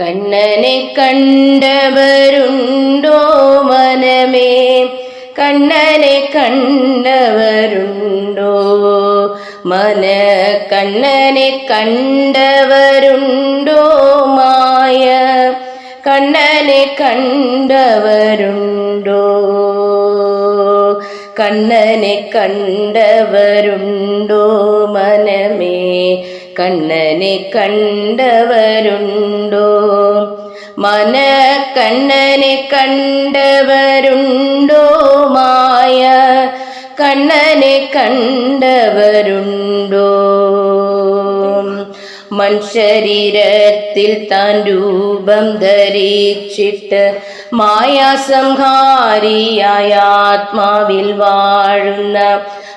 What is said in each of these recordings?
കണ്ടവരുണ്ടോ മനമേ? കണ്ണനെ കണ്ടവരുണ്ടോ? മന കണ്ണനെ കണ്ടവരുണ്ടോ മായ? കണ്ണനെ കണ്ടവരുണ്ടോ? കണ്ണനെ കണ്ടവരുണ്ടോ മനമേ? കണ്ണനെ കണ്ടവരുണ്ടോ? മന കണ്ണനെ കണ്ടവരുണ്ടോ മായ? കണ്ണനെ കണ്ടവരുണ്ടോ? മൺശരീരത്തിൽ താൻ രൂപം ധരിച്ചിട്ട് മായാസംഹാരിയായ ആത്മാവിൽ വാഴുന്ന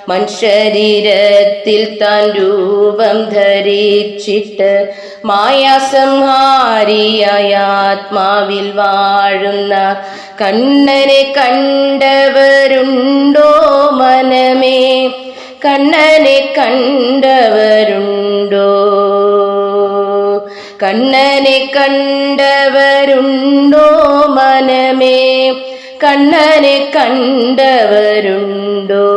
മൻശരീരത്തിൽ താൻ രൂപം ധരിച്ചിട്ട് മായാസംഹാരിയായ ആത്മാവിൽ വാഴുന്ന കണ്ണനെ കണ്ടവരുണ്ടോ മനമേ? കണ്ണനെ കണ്ടവരുണ്ടോ കണ്ണനെ കണ്ടവരുണ്ടോ മനമേ? കണ്ണനെ കണ്ടവരുണ്ടോ?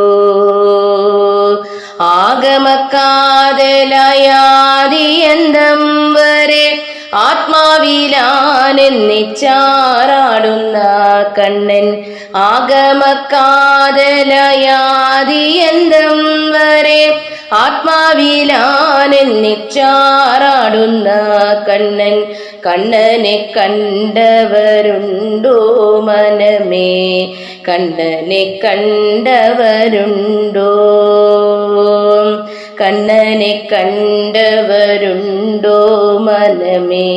ആഗമക്കാതലായാദിയന്തം വരെ ആത്മാവിലാനെന്നിച്ചാറാടുന്ന കണ്ണൻ ആഗമക്കാതലയാതിയന്തം വരെ ആത്മാവിലാനെന്നിച്ചാറാടുന്ന കണ്ണൻ കണ്ണനെ കണ്ടവരുണ്ടോ മനമേ? കണ്ണനെ കണ്ടവരുണ്ടോ? കണ്ണനെ കണ്ടവരുണ്ടോ മനമേ?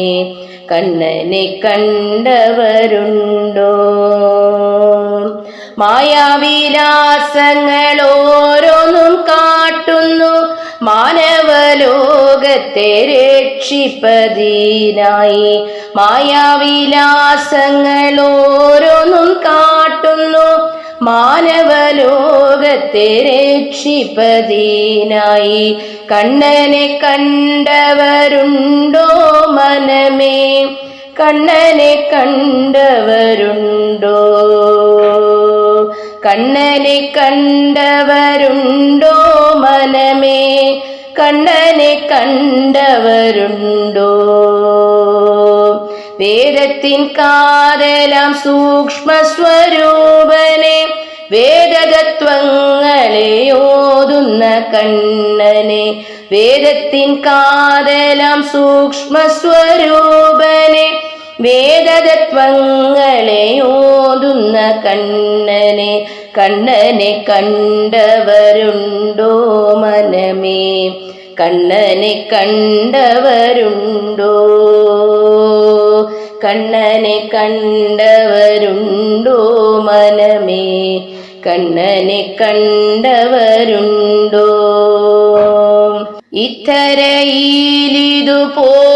കണ്ണനെ കണ്ടവരുണ്ടോ? കാട്ടുന്നു മാനവലോകത്തെ രക്ഷിപ്പതിനായി. മായാവിലാസങ്ങൾ ഓരോന്നും കാട്ടുന്നു. മാനവലോകത്തെ രക്ഷിപ്പതിനായി. കണ്ണനെ കണ്ടവരുണ്ടോ മനമേ? കണ്ണനെ കണ്ടവരുണ്ടോ? കണ്ണനെ കണ്ടവരുണ്ടോ മനമേ? കണ്ണനെ കണ്ടവരുണ്ടോ? വേദത്തിൻ കാതലാം സൂക്ഷ്മ സ്വരൂപനെ വേദതത്വങ്ങളെ ഓതുന്ന കണ്ണനെ വേദത്തിൻ കാതലാം സൂക്ഷ്മ സ്വരൂപനെ വേദതത്വങ്ങളെ ഓതുന്ന കണ്ണനെ കണ്ണനെ കണ്ടവരുണ്ടോ മനമേ? കണ്ണനെ കണ്ടവരുണ്ടോ? കണ്ണനെ കണ്ടവരുണ്ടോ മനമേ? കണ്ണനെ കണ്ടവരുണ്ടോ? ഇത്തരയിലിതുപോലെ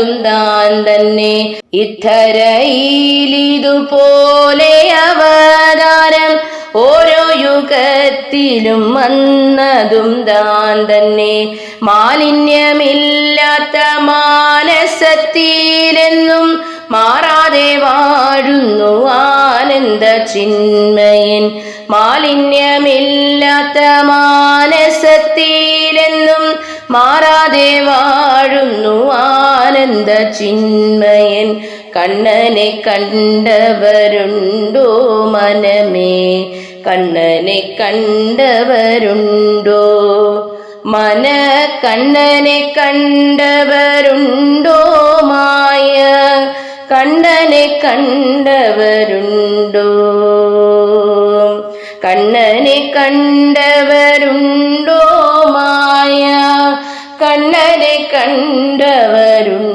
വന്നതും താൻ തന്നെ. ഇത്തരയിലിതുപോലെ അവതാരം ഓരോ യുഗത്തിലും വന്നതും താൻ തന്നെ. മാലിന്യമില്ലാത്ത മാനസത്തിലെന്നും മാറാതെ വാഴുന്നു ആനന്ദ ചിന്മയൻ. മാലിന്യമില്ലാത്ത മാനസത്തിലെന്നും മാറാതെ വാഴുന്നു ആനന്ദ ചിന്മയൻ കണ്ണനെ കണ്ടവരുണ്ടോ മനമേ കണ്ണനെ കണ്ടവരുണ്ടോ മന കണ്ണനെ കണ്ടവരുണ്ടോ മായ കണ്ണനെ കണ്ടവരുണ്ടോ കണ്ണനെ കണ്ടവരുണ്ടോ മായ കണ്ണനെ കണ്ടവരുണ്ടോ